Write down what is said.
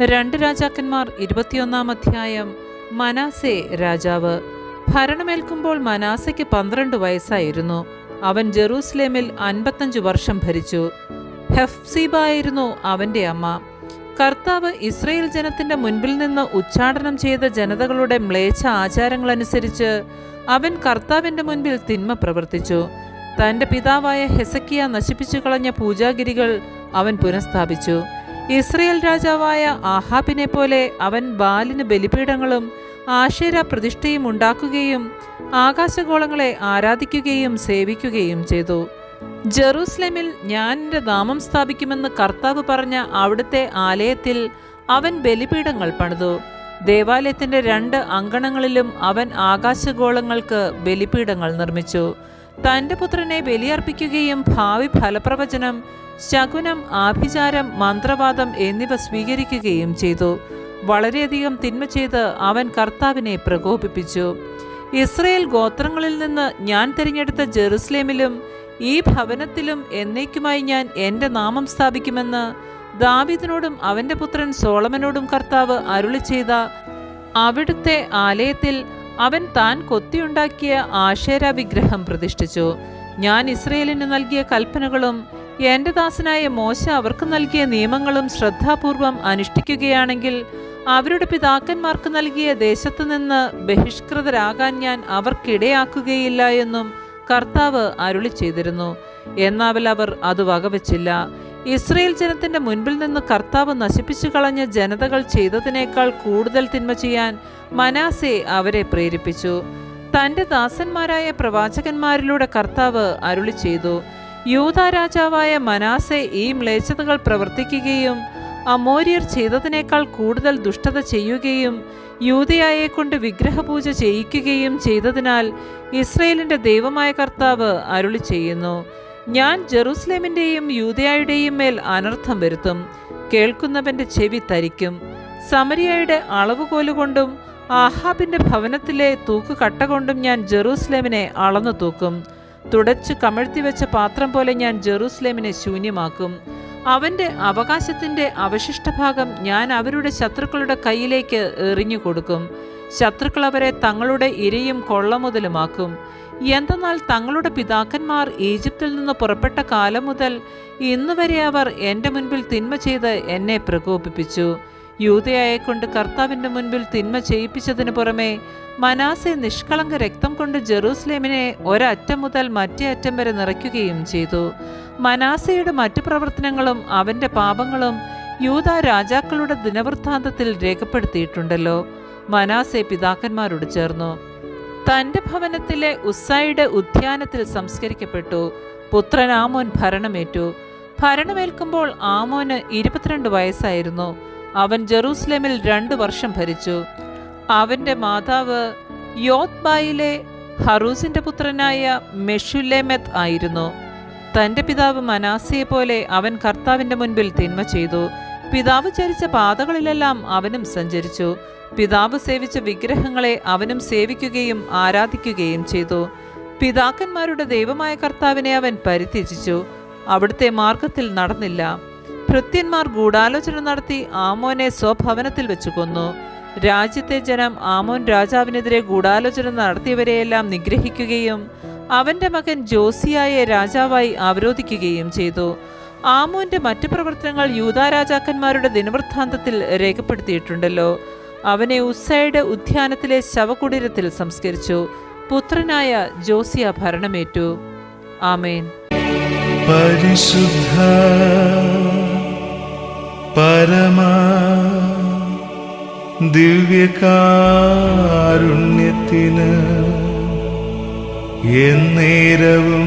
രണ്ട് രാജാക്കന്മാർ ഇരുപത്തിയൊന്നാം അധ്യായം. മനാസെ രാജാവ്. ഭരണമേൽക്കുമ്പോൾ മനാസയ്ക്ക് പന്ത്രണ്ട് വയസ്സായിരുന്നു. അവൻ ജെറൂസലേമിൽ അൻപത്തഞ്ച് വർഷം ഭരിച്ചു. ഹെഫ്സീബായിരുന്നു അവന്റെ അമ്മ. കർത്താവ് ഇസ്രയേൽ ജനത്തിന്റെ മുൻപിൽ നിന്ന് ഉച്ചാടനം ചെയ്ത ജനതകളുടെ മ്ലേച്ഛ ആചാരങ്ങളനുസരിച്ച് അവൻ കർത്താവിന്റെ മുൻപിൽ തിന്മ പ്രവർത്തിച്ചു. തന്റെ പിതാവായ ഹെസക്കിയ നശിപ്പിച്ചു കളഞ്ഞ പൂജാഗിരികൾ അവൻ പുനഃസ്ഥാപിച്ചു. ഇസ്രയേൽ രാജാവായ ആഹാബിനെ പോലെ അവൻ ബാലിന് ബലിപീഠങ്ങളും ആശേര പ്രതിഷ്ഠയും ഉണ്ടാക്കുകയും ആകാശഗോളങ്ങളെ ആരാധിക്കുകയും സേവിക്കുകയും ചെയ്തു. ജെറൂസലേമിൽ ഞാൻ എന്റെ നാമം സ്ഥാപിക്കുമെന്ന് കർത്താവ് പറഞ്ഞ അവിടുത്തെ ആലയത്തിൽ അവൻ ബലിപീഠങ്ങൾ പണിതു. ദേവാലയത്തിന്റെ രണ്ട് അങ്കണങ്ങളിലും അവൻ ആകാശഗോളങ്ങൾക്ക് ബലിപീഠങ്ങൾ നിർമ്മിച്ചു. തന്റെ പുത്രനെ ബലിയർപ്പിക്കുകയും ഭാവി ഫലപ്രവചനം ശകുനം ആഭിചാരം മന്ത്രവാദം എന്നിവ സ്വീകരിക്കുകയും ചെയ്തു. വളരെയധികം തിന്മ ചെയ്ത് അവൻ കർത്താവിനെ പ്രകോപിപ്പിച്ചു. ഇസ്രയേൽ ഗോത്രങ്ങളിൽ നിന്ന് ഞാൻ തിരഞ്ഞെടുത്ത ജെറുസലേമിലും ഈ ഭവനത്തിലും എന്നേക്കുമായി ഞാൻ എന്റെ നാമം സ്ഥാപിക്കുമെന്ന് ദാവിദിനോടും അവന്റെ പുത്രൻ സോളമനോടും കർത്താവ് അരുളി ചെയ്ത അവിടുത്തെ ആലയത്തിൽ അവൻ താൻ കൊത്തിയുണ്ടാക്കിയ ആശേര വിഗ്രഹം പ്രതിഷ്ഠിച്ചു. ഞാൻ ഇസ്രയേലിന് നൽകിയ കൽപ്പനകളും എന്റെ ദാസനായ മോശ അവർക്ക് നൽകിയ നിയമങ്ങളും ശ്രദ്ധാപൂർവം അനുഷ്ഠിക്കുകയാണെങ്കിൽ അവരുടെ പിതാക്കന്മാർക്ക് നൽകിയ ദേശത്തു നിന്ന് ബഹിഷ്കൃതരാകാൻ ഞാൻ അവർക്കിടയാക്കുകയില്ല എന്നും കർത്താവ് അരുളി ചെയ്തിരുന്നു എന്നാൽ അവർ അത് വകവച്ചില്ല. ഇസ്രയേൽ ജനത്തിന്റെ മുൻപിൽ നിന്ന് കർത്താവ് നശിപ്പിച്ചു കളഞ്ഞ ജനതകൾ ചെയ്തതിനേക്കാൾ കൂടുതൽ തിന്മ ചെയ്യാൻ മനാസെ അവരെ പ്രേരിപ്പിച്ചു. തന്റെ ദാസന്മാരായ പ്രവാചകന്മാരിലൂടെ കർത്താവ് അരുളി ചെയ്തു. യൂത രാജാവായ മനാസെ ഈ മ്ലേച്ഛതകൾ പ്രവർത്തിക്കുകയും അമോര്യർ ചെയ്തതിനേക്കാൾ കൂടുതൽ ദുഷ്ടത ചെയ്യുകയും യൂതയായെ കൊണ്ട് വിഗ്രഹപൂജ ചെയ്യിക്കുകയും ചെയ്തതിനാൽ ഇസ്രയേലിന്റെ ദൈവമായ കർത്താവ് അരുളി ചെയ്യുന്നു. ഞാൻ ജെറൂസലേമിന്റെയും യൂതയായുടെയും മേൽ അനർത്ഥം വരുത്തും. കേൾക്കുന്നവന്റെ ചെവി തരിക്കും. സമരിയയുടെ അളവുകോലുകൊണ്ടും ആഹാബിന്റെ ഭവനത്തിലെ തൂക്കുകട്ട കൊണ്ടും ഞാൻ ജെറൂസലേമിനെ അളന്നു തൂക്കും. തുടച്ചു കമഴ്ത്തിവെച്ച പാത്രം പോലെ ഞാൻ ജെറൂസലേമിനെ ശൂന്യമാക്കും. അവന്റെ അവകാശത്തിന്റെ അവശിഷ്ടഭാഗം ഞാൻ അവരുടെ ശത്രുക്കളുടെ കയ്യിലേക്ക് എറിഞ്ഞു കൊടുക്കും. ശത്രുക്കൾ അവരെ തങ്ങളുടെ ഇരയും കൊള്ളമുതലുമാക്കും എന്തെന്നാൽ തങ്ങളുടെ പിതാക്കന്മാർ ഈജിപ്തിൽ നിന്ന് പുറപ്പെട്ട കാലം മുതൽ ഇന്ന് വരെ അവർ എന്റെ മുൻപിൽ തിന്മ ചെയ്ത് എന്നെ പ്രകോപിപ്പിച്ചു. യൂതയായെ കൊണ്ട് കർത്താവിന്റെ മുൻപിൽ തിന്മ ചെയ്യിപ്പിച്ചതിന് പുറമെ മനാസെ നിഷ്കളങ്ക രക്തം കൊണ്ട് ജെറൂസലേമിനെ ഒരറ്റം മുതൽ മറ്റേ അറ്റം വരെ നിറയ്ക്കുകയും ചെയ്തു. മനാസയുടെ മറ്റു പ്രവർത്തനങ്ങളും അവന്റെ പാപങ്ങളും യൂത രാജാക്കളുടെ ദിനവൃത്താന്തത്തിൽ രേഖപ്പെടുത്തിയിട്ടുണ്ടല്ലോ. മനാസെ പിതാക്കന്മാരോട് ചേർന്നു. തന്റെ ഭവനത്തിലെ ഉസ്സായുടെ ഉദ്യാനത്തിൽ സംസ്കരിക്കപ്പെട്ടു. പുത്രൻ ആമോൻ ഭരണമേറ്റു. ഭരണമേൽക്കുമ്പോൾ ആമോന് ഇരുപത്തിരണ്ട് വയസ്സായിരുന്നു. അവൻ ജെറൂസലേമിൽ രണ്ടു വർഷം ഭരിച്ചു. അവന്റെ മാതാവ് യോത്ബായിലെ ഹറൂസിന്റെ പുത്രനായ മെഷുലേമത് ആയിരുന്നു. തന്റെ പിതാവ് മനാസിയെ പോലെ അവൻ കർത്താവിന്റെ മുൻപിൽ തിന്മ ചെയ്തു. പിതാവ് ചരിച്ച പാതകളിലെല്ലാം അവനും സഞ്ചരിച്ചു. പിതാവ് സേവിച്ച വിഗ്രഹങ്ങളെ അവനും സേവിക്കുകയും ആരാധിക്കുകയും ചെയ്തു. പിതാക്കന്മാരുടെ ദൈവമായ കർത്താവിനെ അവൻ പരിത്യജിച്ചു. അവിടുത്തെ മാർഗത്തിൽ നടന്നില്ല. ഭൃത്യന്മാർ ഗൂഢാലോചന നടത്തി ആമോനെ സ്വഭവനത്തിൽ വെച്ചു കൊന്നു. രാജ്യത്തെ ജനം ആമോൻ രാജാവിനെതിരെ ഗൂഢാലോചന നടത്തിയവരെയെല്ലാം നിഗ്രഹിക്കുകയും അവന്റെ മകൻ ജോസിയായെ രാജാവായി അവരോധിക്കുകയും ചെയ്തു. ആമോന്റെ മറ്റു പ്രവർത്തനങ്ങൾ യൂതാ രാജാക്കന്മാരുടെ ദിനവൃത്താന്തത്തിൽ രേഖപ്പെടുത്തിയിട്ടുണ്ടല്ലോ. അവനെ ഉസ്സയുടെ ഉദ്യാനത്തിലെ ശവകുടീരത്തിൽ സംസ്കരിച്ചു. പുത്രനായ ജോസിയ ഭരണമേറ്റു. ആമേൻ. പരിശുദ്ധ പരമാ ദിവ്യകാരുണ്യത്തിന് എന്നേരവും